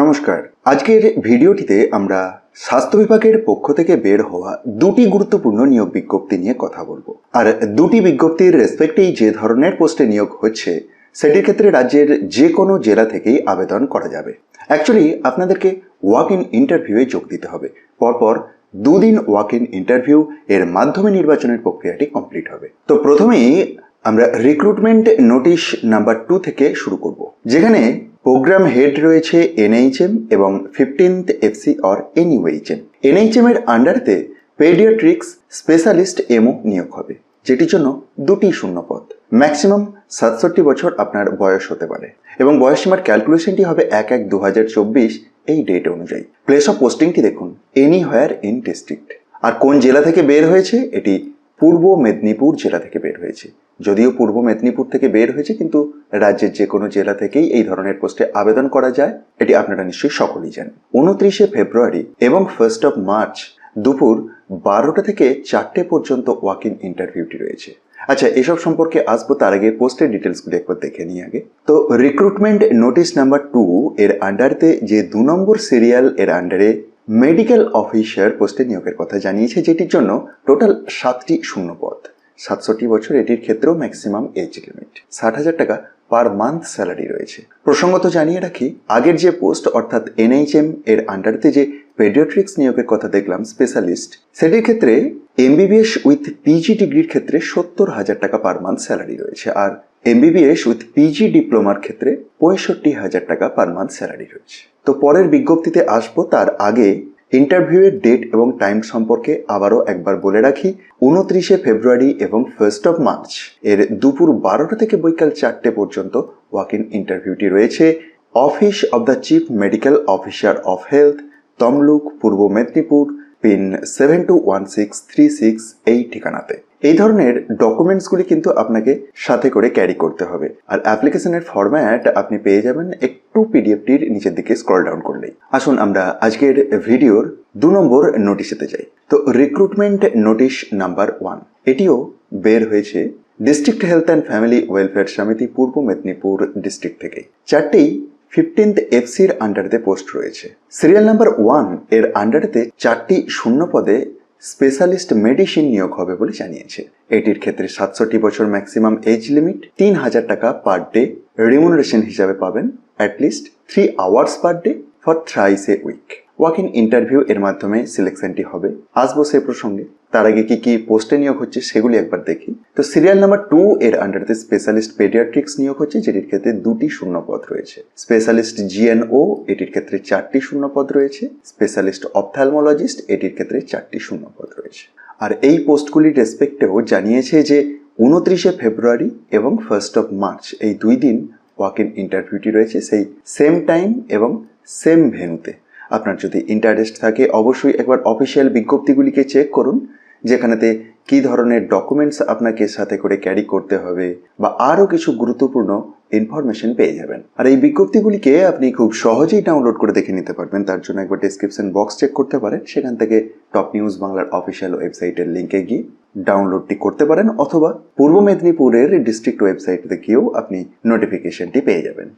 নমস্কার। আজকের ভিডিওটিতে আমরা স্বাস্থ্য বিভাগের পক্ষ থেকে বের হওয়া দুটি গুরুত্বপূর্ণ নিয়োগ বিজ্ঞপ্তি নিয়ে কথা বলব। আর দুটি বিজ্ঞপ্তির রেসপেক্টেই যে ধরনের পোস্টে নিয়োগ হচ্ছে, সেটির ক্ষেত্রে রাজ্যের যে কোনো জেলা থেকেই আবেদন করা যাবে। অ্যাকচুয়ালি আপনাদেরকে ওয়াক ইন ইন্টারভিউয়ে যোগ দিতে হবে। পরপর দুদিন ওয়াক ইন ইন্টারভিউ এর মাধ্যমে নির্বাচনের প্রক্রিয়াটি কমপ্লিট হবে। তো প্রথমেই আমরা রিক্রুটমেন্ট নোটিশ নাম্বার টু থেকে শুরু করব। যেখানে প্রোগ্রাম হেড রয়েছে এনএইচএম এবং fifteenth FC or NUHM NHM এর আন্ডারতে পেডিয়াট্রিক্স স্পেশালিস্ট এমও নিয়োগ হবে, যেটির জন্য দুটি শূন্য পদ ম্যাক্সিমাম সাতষট্টি বছর আপনার বয়স হতে পারে এবং বয়সীমার ক্যালকুলেশনটি হবে এক এক দু এই ডেট অনুযায়ী। প্লেস অফ পোস্টিংটি দেখুন এনি হোয়ার ইন ডিস্ট্রিক্ট আর কোন জেলা থেকে বের হয়েছে, এটি পূর্ব মেদিনীপুর জেলা থেকে বের হয়েছে। যদিও পূর্ব মেদিনীপুর থেকে বের হয়েছে, কিন্তু রাজ্যের যে কোনো জেলা থেকেই এই ধরনের পোস্টে আবেদন করা যায়। এটি আপনারা নিশ্চয়ই সকলেই জানেন। উনত্রিশে ফেব্রুয়ারি এবং ফার্স্ট অফ মার্চ দুপুর বারোটা থেকে চারটে পর্যন্ত ওয়াক ইন ইন্টারভিউটি রয়েছে। আচ্ছা এসব সম্পর্কে আসব তার আগে পোস্টের ডিটেলসগুলো একবার দেখে নিই আগে। তো রিক্রুটমেন্ট নোটিশ নাম্বার টু এর আন্ডারতে যে দু নম্বর সিরিয়াল এর আন্ডারে মেডিকেল অফিসার পোস্টে নিয়োগের কথা জানিয়েছে, যেটির জন্য টোটাল সাতটি শূন্য পদ সাতষট্টি বছর এটির ক্ষেত্রেও ম্যাক্সিমাম এজ লিমিট ষাট হাজার টাকা পার মান্থ স্যালারি রয়েছে। প্রসঙ্গত জানিয়ে রাখি, আগের যে পোস্ট অর্থাৎ এনএইচএম এর আন্ডারতে যে পেডিয়াট্রিক্স নিয়োগের কথা দেখলাম স্পেশালিস্ট সেটির ক্ষেত্রে এমবিবিএস উইথ পিজি ডিগ্রির ক্ষেত্রে সত্তর হাজার টাকা পার মান্থ স্যালারি রয়েছে আর এমবিবিএস উইথ পিজি ডিপ্লোমার ক্ষেত্রে পঁয়ষট্টি হাজার টাকা পার মান্থ স্যালারি রয়েছে। তো পরের বিজ্ঞপ্তিতে আসব, তার আগে ইন্টারভিউয়ের ডেট এবং টাইম সম্পর্কে আবারও একবার বলে রাখি, উনত্রিশে ফেব্রুয়ারি এবং ফার্স্ট অফ মার্চ এর দুপুর বারোটা থেকে বৈকাল চারটে পর্যন্ত ওয়াক ইন ইন্টারভিউটি রয়েছে। Office of the chief medical officer of health Tamluk, Purba Medinipur pin seven two one six three six এই ঠিকানাতে। এই ধরনের ডকুমেন্টসগুলি কিন্তু আপনাকে সাথে করে ক্যারি করতে হবে। আর অ্যাপ্লিকেশনের ফরম্যাট আপনি পেয়ে যাবেন একটু পিডিএফটির নিচের দিকে স্ক্রল ডাউন করলেই আসুন আমরা আজকের ভিডিওর দু নম্বর নোটিশেতে যাই। তো রিক্রুটমেন্ট নোটিশ নাম্বার ওয়ান এটিও বের হয়েছে district health and family welfare Samiti Purba Medinipur district থেকে। চারটেই ফিফটিন্থ এফসির আন্ডারেতে পোস্ট রয়েছে। সিরিয়াল নাম্বার ওয়ানের আন্ডারেতে চারটি শূন্য পদে স্পেশালিস্ট মেডিসিন নিয়োগ হবে বলে জানিয়েছে। এটির ক্ষেত্রে সাতষট্টি বছর ম্যাক্সিমাম এজ লিমিট তিন হাজার টাকা পার ডে রিমুনারেশন হিসাবে পাবেন at least three hours per day for thrice a week walk in interview এর মাধ্যমে সিলেকশনটি হবে। আসব সে প্রসঙ্গে। তার আগে কি কি পোস্টে নিয়োগ হচ্ছে সেগুলি একবার দেখি। তো সিরিয়াল নাম্বার টু এর আন্ডারতে স্পেশালিস্ট পেডিয়াট্রিক্স নিয়োগ হচ্ছে, যেটির ক্ষেত্রে দুটি শূন্য পদ রয়েছে স্পেশালিস্ট জিএনও এটির ক্ষেত্রে চারটি শূন্য পদ রয়েছে। স্পেশালিস্ট অপথ্যালমোলজিস্ট এটির ক্ষেত্রে চারটি শূন্য পদ রয়েছে। আর এই পোস্টগুলির রেসপেক্টেও জানিয়েছে যে উনত্রিশে ফেব্রুয়ারি এবং ফার্স্ট অফ মার্চ এই দুই দিন ওয়াক ইন ইন্টারভিউটি রয়েছে, সেই সেম টাইম এবং সেম ভেনুতে আপনার যদি ইন্টারেস্ট থাকে, অবশ্যই একবার অফিসিয়াল বিজ্ঞপ্তিগুলিকে চেক করুন, যেখানেতে কী ধরনের ডকুমেন্টস আপনাকে সাথে করে ক্যারি করতে হবে বা আরও কিছু গুরুত্বপূর্ণ ইনফরমেশন পেয়ে যাবেন। আর এই বিজ্ঞপ্তিগুলিকে আপনি খুব সহজেই ডাউনলোড করে দেখে নিতে পারবেন, তার জন্য একবার ডিসক্রিপশন বক্স চেক করতে পারেন, সেখান থেকে টপ নিউজ বাংলার অফিসিয়াল ওয়েবসাইটের লিঙ্কে গিয়ে। ডাউনলোডটি করতে পারেন অথবা পূর্ব মেদিনীপুরের ডিস্ট্রিক্ট ওয়েবসাইটে গিয়েও আপনি নোটিফিকেশনটি পেয়ে যাবেন।